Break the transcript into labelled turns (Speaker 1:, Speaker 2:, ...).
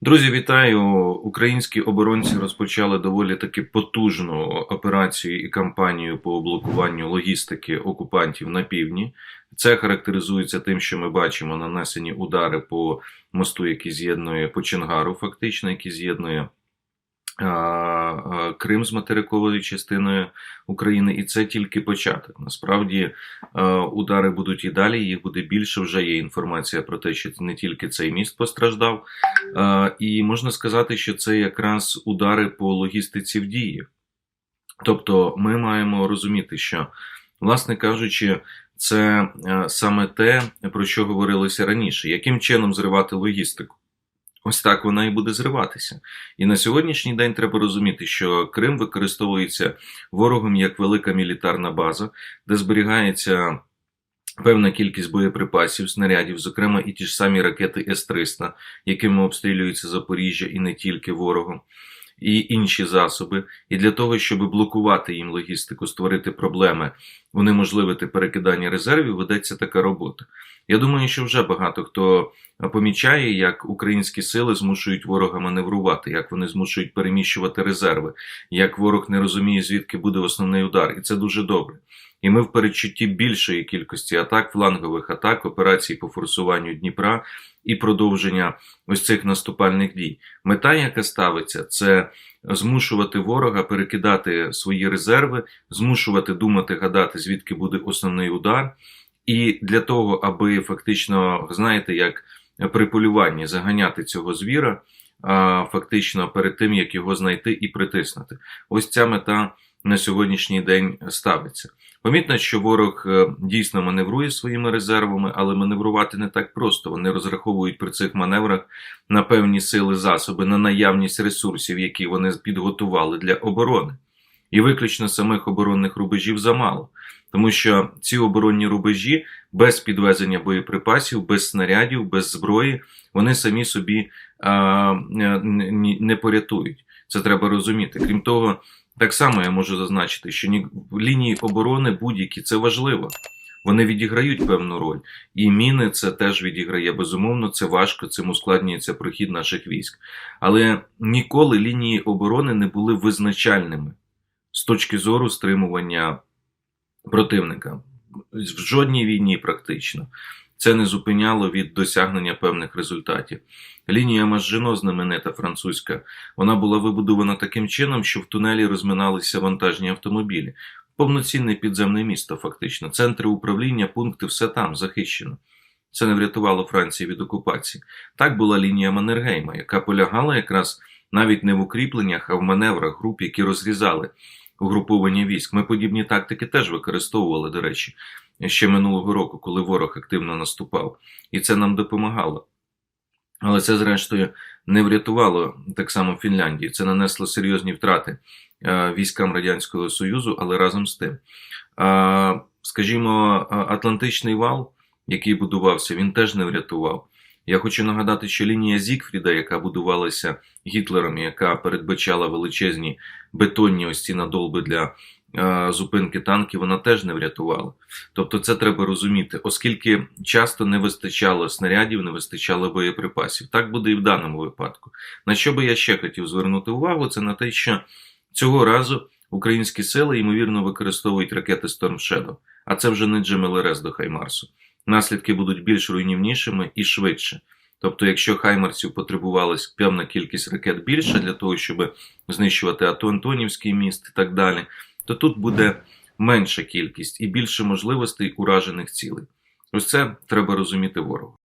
Speaker 1: Друзі, вітаю! Українські оборонці розпочали доволі таки потужну операцію і кампанію по блокуванню логістики окупантів на півдні. Це характеризується тим, що ми бачимо нанесені удари по мосту, який з'єднує по Чингару, фактично, який з'єднує Крим з материковою частиною України, і це тільки початок. Насправді удари будуть і далі, їх буде більше. Вже є інформація про те, що не тільки цей міст постраждав. Е, І можна сказати, що це якраз удари по логістиці в дії. Тобто ми маємо розуміти, що, власне кажучи, це е, саме те, про що говорилося раніше, яким чином зривати логістику. Ось так вона і буде зриватися. І на сьогоднішній день треба розуміти, що Крим використовується ворогом як велика мілітарна база, де зберігається певна кількість боєприпасів, снарядів, зокрема і ті ж самі ракети С-300, якими обстрілюється Запоріжжя і не тільки ворогом, і інші засоби. І для того, щоб блокувати їм логістику, створити проблеми, унеможливити перекидання резервів, ведеться така робота. Я думаю, що вже багато хто помічає, як українські сили змушують ворога маневрувати, як вони змушують переміщувати резерви, як ворог не розуміє, звідки буде основний удар, і це дуже добре. І ми в передчутті більшої кількості атак, флангових атак, операцій по форсуванню Дніпра і продовження ось цих наступальних дій. Мета, яка ставиться, це змушувати ворога перекидати свої резерви, змушувати думати, гадати, звідки буде основний удар. І для того, аби фактично, знаєте, як при полюванні заганяти цього звіра, фактично перед тим як його знайти і притиснути. Ось ця мета на сьогоднішній день ставиться. Помітно, що ворог е, дійсно маневрує своїми резервами, але маневрувати не так просто. Вони розраховують при цих маневрах на певні сили засоби, на наявність ресурсів, які вони підготували для оборони. І виключно самих оборонних рубежів замало. Тому що ці оборонні рубежі без підвезення боєприпасів, без снарядів, без зброї, вони самі собі а, не порятують. Це треба розуміти. Крім того, так само я можу зазначити, що лінії оборони будь-які це важливо. Вони відіграють певну роль, і міни це теж відіграє. Безумовно, це важко, цим ускладнюється прохід наших військ. Але ніколи лінії оборони не були визначальними з точки зору стримування противника. В жодній війні практично це не зупиняло від досягнення певних результатів. Лінія Мажино, знаменита французька, вона була вибудована таким чином, що в тунелі розминалися вантажні автомобілі. Повноцінне підземне місто, фактично, центри управління, пункти, все там захищено. Це не врятувало Франції від окупації. Так була лінія Маннергейма, яка полягала якраз навіть не в укріпленнях, а в маневрах груп, які розрізали угруповання військ. Ми подібні тактики теж використовували, до речі, ще минулого року, коли ворог активно наступав, і це нам допомагало. Але це, зрештою, не врятувало так само Фінляндії. Це нанесло серйозні втрати е, військам Радянського Союзу, але разом з тим. Скажімо, Атлантичний вал, який будувався, він теж не врятував. Я хочу нагадати, що лінія Зікфріда, яка будувалася Гітлером, яка передбачала величезні бетонні ось ці надолби для зупинки танків, вона теж не врятувала. Тобто, це треба розуміти, оскільки часто не вистачало снарядів, не вистачало боєприпасів. Так буде і в даному випадку. На що би я ще хотів звернути увагу, це на те, що цього разу українські сили ймовірно використовують ракети Storm Shadow, а це вже не GMLRS до Хаймарсу наслідки будуть більш руйнівнішими і швидше. Тобто, якщо Хаймарсів потребувалась певна кількість ракет більше для того, щоб знищувати Антонівський міст і так далі, то тут буде менша кількість і більше можливостей уражених цілей. Ось це треба розуміти ворогу.